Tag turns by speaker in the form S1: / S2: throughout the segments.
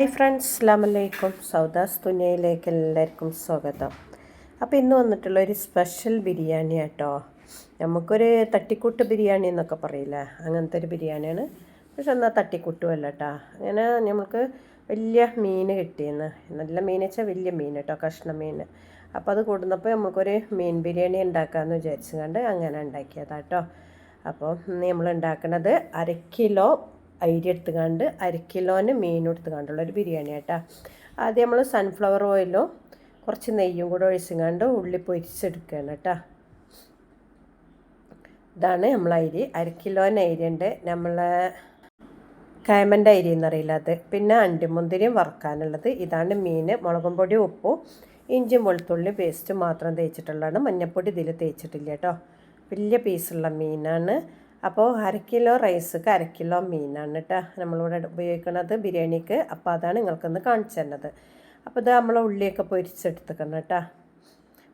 S1: Hi friends അസ്ലാമലൈക്കും സൗദാസ് തുനിയയിലേക്ക് എല്ലാവർക്കും സ്വാഗതം. അപ്പോൾ ഇന്ന് വന്നിട്ടുള്ള ഒരു സ്പെഷ്യൽ ബിരിയാണി കേട്ടോ നമുക്കൊരു തട്ടിക്കൂട്ട് ബിരിയാണി എന്നൊക്കെ പറയില്ല? അങ്ങനത്തെ ഒരു ബിരിയാണിയാണ്. പക്ഷെ എന്നാൽ തട്ടിക്കൂട്ടുമല്ല കേട്ടോ അങ്ങനെ നമുക്ക് വലിയ മീൻ കിട്ടിയെന്ന്. നല്ല മീൻ വെച്ചാൽ വലിയ മീൻ കേട്ടോ കഷ്ണ മീൻ. അപ്പോൾ അത് കൂടുന്നപ്പോൾ നമുക്കൊരു മീൻ ബിരിയാണി ഉണ്ടാക്കാമെന്ന് വിചാരിച്ചു കണ്ട് അങ്ങനെ ഉണ്ടാക്കിയതാട്ടോ അപ്പോൾ നമ്മൾ ഉണ്ടാക്കുന്നത് അര കിലോ അരി എടുത്തുകാണ്ട് അര കിലോന് മീൻ എടുത്തുകാണ്ടുള്ള ഒരു ബിരിയാണി കേട്ടോ ആദ്യം നമ്മൾ സൺഫ്ലവർ ഓയിലോ കുറച്ച് നെയ്യും കൂടെ ഒഴിച്ചുകാണ്ട് ഉള്ളി പൊരിച്ചെടുക്കുകയാണ് കേട്ടോ ഇതാണ് നമ്മൾ അരി. അര കിലോന് അരി ഉണ്ട്. നമ്മളെ കയമന്റെ അരി എന്നറിയില്ല അത്. പിന്നെ അണ്ടിമുന്തിരിയും വറുക്കാനുള്ളത്. ഇതാണ് മീൻ. മുളകും പൊടി ഉപ്പും ഇഞ്ചും വെളുത്തുള്ളി പേസ്റ്റ് മാത്രം തേച്ചിട്ടുള്ളതാണ്. മഞ്ഞൾപ്പൊടി ഇതിൽ തേച്ചിട്ടില്ല കേട്ടോ വലിയ പീസുള്ള മീനാണ്. അപ്പോൾ അര കിലോ റൈസ്ക്ക് അര കിലോ മീനാണ് കേട്ടോ നമ്മളിവിടെ ഉപയോഗിക്കുന്നത് ബിരിയാണിക്ക്. അപ്പോൾ അതാണ് നിങ്ങൾക്കൊന്ന് കാണിച്ചു തന്നത്. അപ്പോൾ ഇത് നമ്മൾ ഉള്ളിയൊക്കെ പൊരിച്ചെടുത്തുക്കണം കേട്ടോ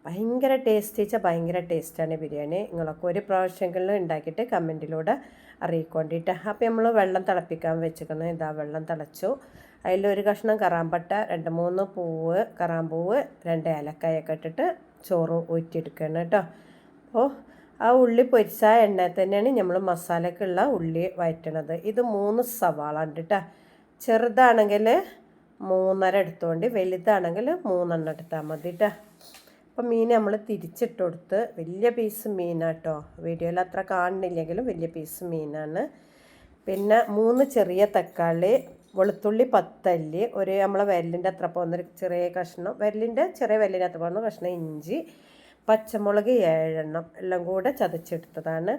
S1: ഭയങ്കര ടേസ്റ്റ് വെച്ചാൽ ഭയങ്കര ടേസ്റ്റാണ് ബിരിയാണി. നിങ്ങളൊക്കെ ഒരു പ്രാവശ്യങ്ങളിൽ ഉണ്ടാക്കിയിട്ട് കമന്റിലൂടെ അറിയിക്കൊണ്ടിട്ട്. അപ്പോൾ നമ്മൾ വെള്ളം തിളപ്പിക്കാൻ വെച്ചിരിക്കുന്നത് ഇതാ വെള്ളം തിളച്ചു. അതിലൊരു കഷ്ണം കറാമ്പട്ട രണ്ട് മൂന്ന് പൂവ് കറാമ്പൂവ് രണ്ട് ഏലക്കായൊക്കെ ഇട്ടിട്ട് ചോറ് ഊറ്റിയെടുക്കുകയാണ് കേട്ടോ അപ്പോൾ ആ ഉള്ളി പൊരിച്ച എണ്ണ തന്നെയാണ് നമ്മൾ മസാലക്കുള്ള ഉള്ളി വയറ്റണത്. ഇത് മൂന്ന് സവാള ഉണ്ട് കേട്ടോ ചെറുതാണെങ്കിൽ മൂന്നര എടുത്തുകൊണ്ട് വലുതാണെങ്കിൽ മൂന്നെണ്ണം എടുത്താൽ മതി കേട്ടോ അപ്പം മീൻ നമ്മൾ തിരിച്ചിട്ട് കൊടുത്ത് വലിയ പീസ് മീനാട്ടോ. വീഡിയോയിൽ അത്ര കാണുന്നില്ലെങ്കിലും വലിയ പീസ് മീനാണ്. പിന്നെ മൂന്ന് ചെറിയ തക്കാളി വെളുത്തുള്ളി പത്തല്ലി ഒരു നമ്മളെ വിരലിന്റെ അത്ര പോകുന്നൊരു ചെറിയ കഷ്ണം വിരലിന്റെ ചെറിയ വിരലിന്റെ അത്ര പോകുന്ന കഷ്ണം ഇഞ്ചി പച്ചമുളക് ഏഴെണ്ണം എല്ലാം കൂടെ ചതച്ചെടുത്തതാണ്.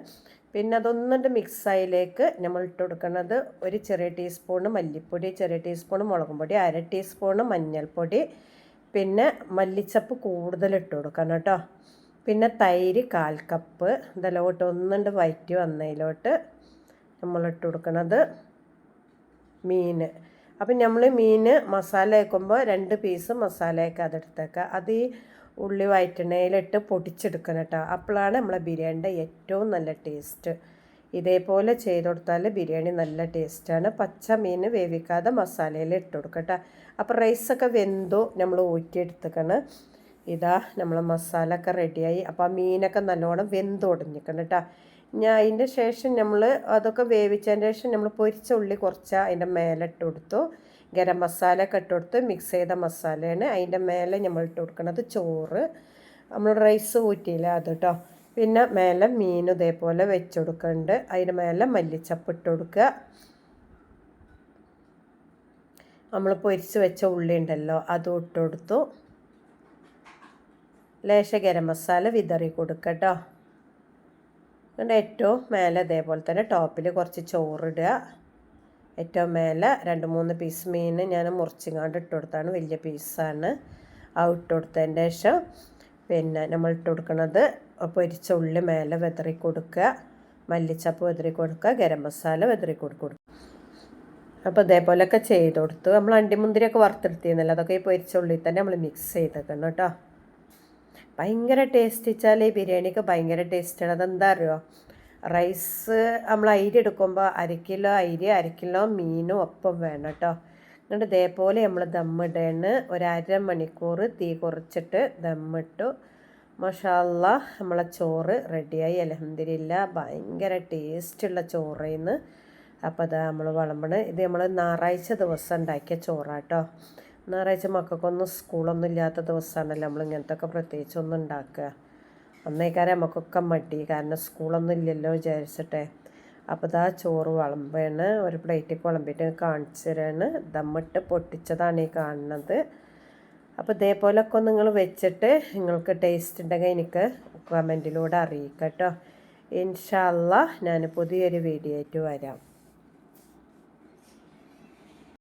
S1: പിന്നെ അതൊന്നിന്റെ മിക്സായിലേക്ക് നമ്മൾ ഇട്ട് കൊടുക്കുന്നത് ഒരു ചെറിയ ടീസ്പൂണ് മല്ലിപ്പൊടി ചെറിയ ടീസ്പൂണ് മുളകും പൊടി അര ടീസ്പൂണ് മഞ്ഞൾപ്പൊടി പിന്നെ മല്ലിച്ചപ്പ് കൂടുതൽ ഇട്ട് കൊടുക്കണം കേട്ടോ. പിന്നെ തൈര് കാൽ കപ്പ് ഇതെല്ലോട്ട് ഒന്നുണ്ട് വയറ്റി വന്നതിലോട്ട് നമ്മൾ ഇട്ട് കൊടുക്കുന്നത് മീൻ. അപ്പം നമ്മൾ മീൻ മസാല വയ്ക്കുമ്പോൾ രണ്ട് പീസ് മസാലയൊക്കെ അതെടുത്തേക്കുക. അത് ഈ ഉള്ളി വയറ്റണയിലിട്ട് പൊടിച്ചെടുക്കണം കേട്ടോ. അപ്പോഴാണ് നമ്മളെ ബിരിയാണിന്റെ ഏറ്റവും നല്ല ടേസ്റ്റ്. ഇതേപോലെ ചെയ്ത് കൊടുത്താൽ ബിരിയാണി നല്ല ടേസ്റ്റാണ്. പച്ച മീൻ വേവിക്കാതെ മസാലയിൽ ഇട്ട് കൊടുക്കട്ടെ അപ്പോൾ റൈസൊക്കെ വെന്തോ നമ്മൾ ഊറ്റിയെടുത്തേക്കാണ് ഇതാ നമ്മളെ മസാല ഒക്കെ റെഡിയായി. അപ്പോൾ ആ മീനൊക്കെ നല്ലോണം വെന്ത് ഒടിഞ്ഞിക്കണം കേട്ടോ. ഞാൻ അതിന്റെ ശേഷം നമ്മൾ അതൊക്കെ വേവിച്ചതിന്റെ ശേഷം നമ്മൾ പൊരിച്ച ഉള്ളി കുറച്ച് അതിന്റെ മേലിട്ട് കൊടുത്തു. ഗരം മസാല ഒക്കെ മിക്സ് ചെയ്ത മസാലയാണ്. അതിന്റെ മേലെ നമ്മൾ ഇട്ട് കൊടുക്കുന്നത് ചോറ്. നമ്മൾ റൈസ് ഊറ്റിയില്ല അത് കേട്ടോ പിന്നെ മേലെ മീൻ ഇതേപോലെ വെച്ച് കൊടുക്കുന്നുണ്ട് അതിന്റെ മേലെ മല്ലിച്ചപ്പ് ഇട്ട് കൊടുക്കുക. നമ്മൾ പൊരിച്ച് വെച്ച ഉള്ളി ഉണ്ടല്ലോ അതും ഇട്ട് കൊടുത്തു. ലേശ ഗരം മസാല വിതറി കൊടുക്കട്ടോ എന്നിട്ട് ഏറ്റവും മേലെ ഇതേപോലെ തന്നെ ടോപ്പിൽ കുറച്ച് ചോറിടുക ഏറ്റവും മേലെ രണ്ട് മൂന്ന് പീസ് മീൻ ഞാൻ മുറിച്ചിങ്ങാണ്ട് ഇട്ട് കൊടുത്താണ്. വലിയ പീസാണ് ആ ഇട്ട് കൊടുത്തതിന്റെ ശേഷം പിന്നെ നമ്മൾ ഇട്ട് കൊടുക്കുന്നത് പൊരിച്ച ഉള്ളി മേലെ വെതറി കൊടുക്കുക. മല്ലിച്ചപ്പ് വെതറി കൊടുക്കുക. ഗരം മസാല വെതറി കൊടുക്കുക. അപ്പോൾ ഇതേപോലെയൊക്കെ ചെയ്ത് കൊടുത്തു. നമ്മൾ അണ്ടിമുന്തിരിയൊക്കെ വറുത്തെടുത്തിരുന്നല്ലോ. അതൊക്കെ ഈ പൊരിച്ച ഉള്ളിൽ തന്നെ നമ്മൾ മിക്സ് ചെയ്തേക്കണം കേട്ടോ. ഭയങ്കര ടേസ്റ്റ് വെച്ചാൽ ഈ ബിരിയാണിക്ക് ഭയങ്കര ടേസ്റ്റാണ് അതെന്താ അറിയുമോ റൈസ് നമ്മൾ അരി എടുക്കുമ്പോൾ അര കിലോ അരി അര കിലോ മീനും ഒപ്പം വേണം കേട്ടോ എന്നിട്ട് ഇതേപോലെ നമ്മൾ ദമ്മിടേണ് ഒരു മണിക്കൂർ തീ കുറച്ചിട്ട് ദമ്മിട്ടു മഷാല്ല നമ്മളെ ചോറ് റെഡിയായി. അലഹമില്ല ഭയങ്കര ടേസ്റ്റുള്ള ചോറേന്ന്. അപ്പോൾ അത് നമ്മൾ വിളമ്പണ്. ഇത് നമ്മൾ ഞായറാഴ്ച ദിവസം ഉണ്ടാക്കിയ ചോറാട്ടോ ഞായറാഴ്ച മക്കൾക്കൊന്നും സ്കൂളൊന്നും ഇല്ലാത്ത ദിവസമാണല്ലോ നമ്മൾ ഇങ്ങനത്തെ ഒക്കെ പ്രത്യേകിച്ചൊന്നും ഉണ്ടാക്കുക. അന്നേക്കാരം നമുക്കൊക്കെ മടി. കാരണം സ്കൂളൊന്നും ഇല്ലല്ലോ വിചാരിച്ചിട്ടെ. അപ്പോൾ ഇതാ ചോറ് വിളമ്പാണ്. ഒരു പ്ലേറ്റ് കുളമ്പിട്ട് കാണിച്ചു തരാണ് ദമ്മിട്ട് പൊട്ടിച്ചതാണ് ഈ കാണുന്നത്. അപ്പോൾ ഇതേപോലൊക്കെ നിങ്ങൾ വെച്ചിട്ട് നിങ്ങൾക്ക് ടേസ്റ്റ് ഉണ്ടെങ്കിൽ എനിക്ക് കമന്റിലൂടെ അറിയിക്കാം കേട്ടോ. ഇൻഷല്ല ഞാൻ പുതിയൊരു വീഡിയോ ആയിട്ട് വരാം.